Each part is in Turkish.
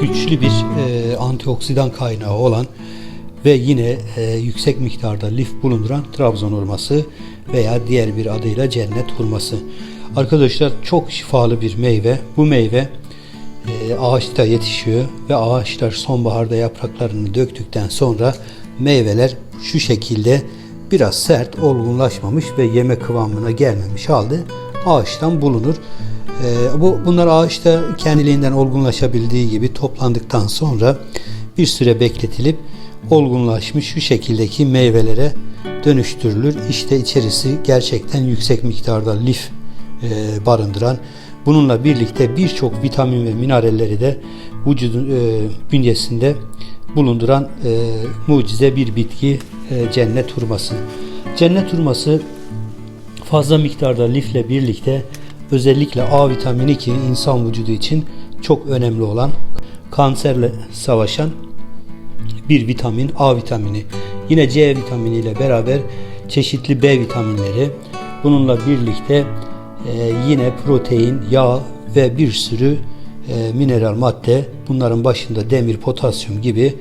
güçlü bir e, antioksidan kaynağı olan ve yine e, yüksek miktarda lif bulunduran Trabzon hurması veya diğer bir adıyla cennet hurması. Arkadaşlar çok şifalı bir meyve. Bu meyve e, ağaçta yetişiyor ve ağaçlar sonbaharda yapraklarını döktükten sonra meyveler şu şekilde biraz sert, olgunlaşmamış ve yeme kıvamına gelmemiş halde ağaçtan bulunur. E, bu bunlar ağaçta kendiliğinden olgunlaşabildiği gibi toplandıktan sonra bir süre bekletilip olgunlaşmış şu şekildeki meyvelere dönüştürülür. İşte içerisi gerçekten yüksek miktarda lif e, barındıran bununla birlikte birçok vitamin ve mineralleri de vücudun e, bünyesinde bulunduran e, mucize bir bitki e, cennet hurması. Cennet hurması fazla miktarda lifle birlikte özellikle A vitamini ki insan vücudu için çok önemli olan kanserle savaşan bir vitamin A vitamini. Yine C vitamini ile beraber çeşitli B vitaminleri bununla birlikte e, yine protein, yağ ve bir sürü e, mineral madde bunların başında demir, potasyum gibi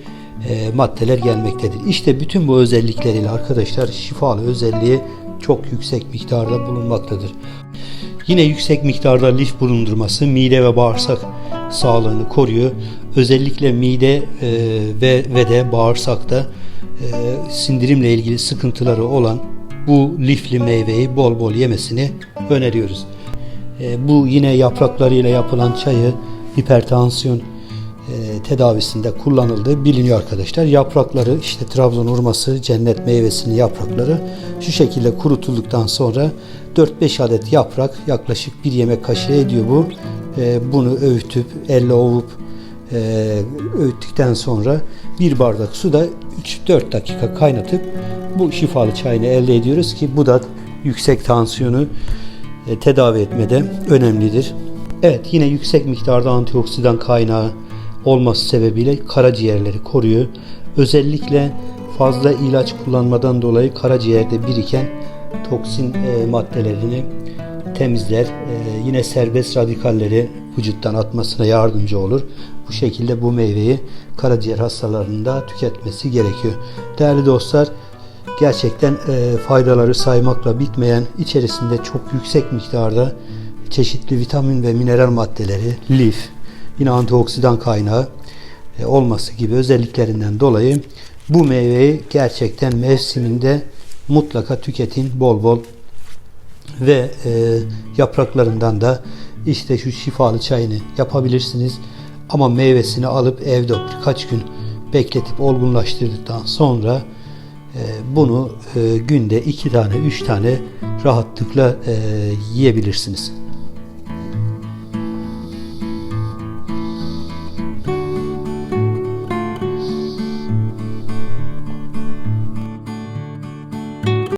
e, maddeler gelmektedir. İşte bütün bu özellikleriyle arkadaşlar şifalı özelliği çok yüksek miktarda bulunmaktadır. Yine yüksek miktarda lif bulundurması mide ve bağırsak sağlığını koruyor. Özellikle mide e, ve ve de bağırsakta e, sindirimle ilgili sıkıntıları olan bu lifli meyveyi bol bol yemesini öneriyoruz. E, bu yine yapraklarıyla yapılan çayı hipertansiyon e, tedavisinde kullanıldığı biliniyor arkadaşlar. Yaprakları işte Trabzon hurması, cennet meyvesinin yaprakları şu şekilde kurutulduktan sonra 4-5 adet yaprak yaklaşık bir yemek kaşığı ediyor bu. E, bunu öğütüp elle ovup e, öğüttükten sonra bir bardak suda 3-4 dakika kaynatıp bu şifalı çayını elde ediyoruz ki bu da yüksek tansiyonu e, tedavi etmede önemlidir. Evet yine yüksek miktarda antioksidan kaynağı olması sebebiyle karaciğerleri koruyor. Özellikle fazla ilaç kullanmadan dolayı karaciğerde biriken toksin e, maddelerini temizler. E, yine serbest radikalleri vücuttan atmasına yardımcı olur. Bu şekilde bu meyveyi karaciğer hastalarında tüketmesi gerekiyor. Değerli dostlar gerçekten e, faydaları saymakla bitmeyen içerisinde çok yüksek miktarda çeşitli vitamin ve mineral maddeleri, lif, yine antioksidan kaynağı e, olması gibi özelliklerinden dolayı bu meyveyi gerçekten mevsiminde mutlaka tüketin bol bol ve e, yapraklarından da işte şu şifalı çayını yapabilirsiniz. Ama meyvesini alıp evde birkaç gün bekletip olgunlaştırdıktan sonra e, bunu e, günde iki tane üç tane rahatlıkla e, yiyebilirsiniz.